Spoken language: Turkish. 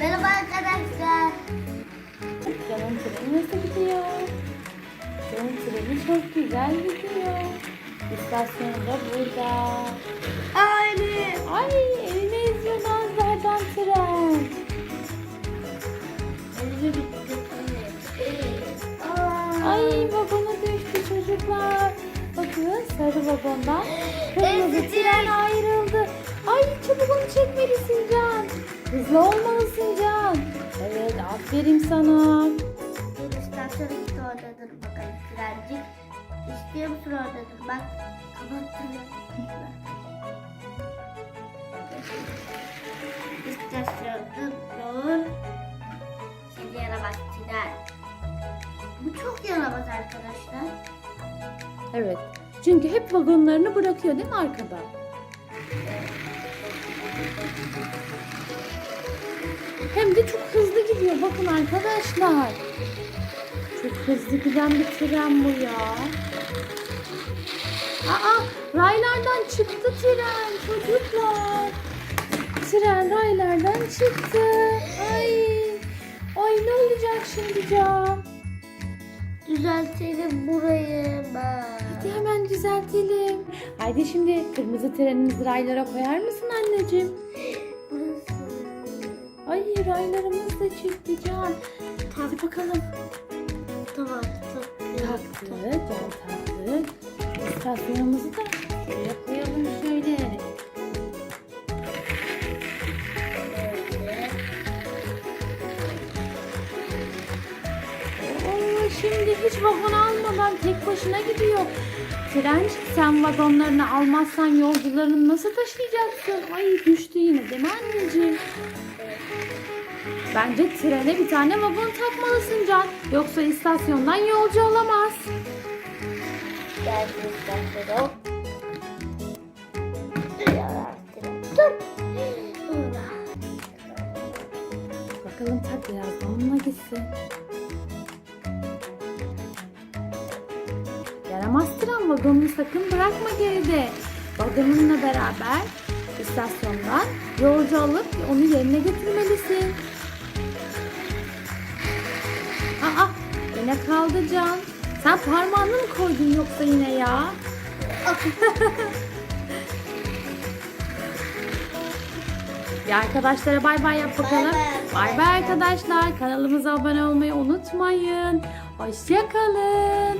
Merhaba arkadaşlar. Canım treni nasıl gidiyor? Canım treni çok güzel gidiyor. İstasyonu da burada. Anne. Ay elime eziyor Nazlardan tren. Elimi bitti. Ay vagona düştü çocuklar. Bakın sarı vagondan kırmızı tren ayrıldı. Ay çabuk onu çekmelisin Can. Hızlı. Evet aferin sana. Bir istasyon işte oradadır bakalım trencik. İstiyor musun oradadır bak. Kapattım. İstasyonda dur. Şimdi yaramaz tren. Bu çok yaramaz arkadaşlar. Evet. Çünkü hep vagonlarını bırakıyor değil mi arkada? Hem de çok hızlı gidiyor. Bakın arkadaşlar. Çok hızlı giden bir tren bu ya. Aa, raylardan çıktı tren çocuklar. Tren raylardan çıktı. Ay. Ay ne olacak şimdi Can? Düzeltelim burayı bak. Hadi hemen düzeltelim. Haydi şimdi kırmızı trenimizi raylara koyar mısın anneciğim? Raylarımız da çıktı Can. Hadi bakalım. Tamam. Taktı, Can taktı. İstasyonumuzu da şuraya koyalım şöyle. Oo, şimdi hiç vagon almadan tek başına gidiyor. Tren sen vagonlarını almazsan yolcularını nasıl taşıyacaksın? Ay düştü yine değil mi anneciğim? Bence trene bir tane vagon takmalısın Can. Yoksa istasyondan yolcu olamaz. Geldi istasyona. Bakalım tak biraz onunla gitsin. Yaramaz tren vagonunu sakın bırakma geride. Vagonunla beraber istasyondan yolcu alıp onu yerine götürmelisin. Yine kaldı Can. Sen parmağını mı koydun yoksa yine ya? Ya arkadaşlara bay bay yap bakalım. Bay bay. Bay bay arkadaşlar. Kanalımıza abone olmayı unutmayın. Hoşçakalın.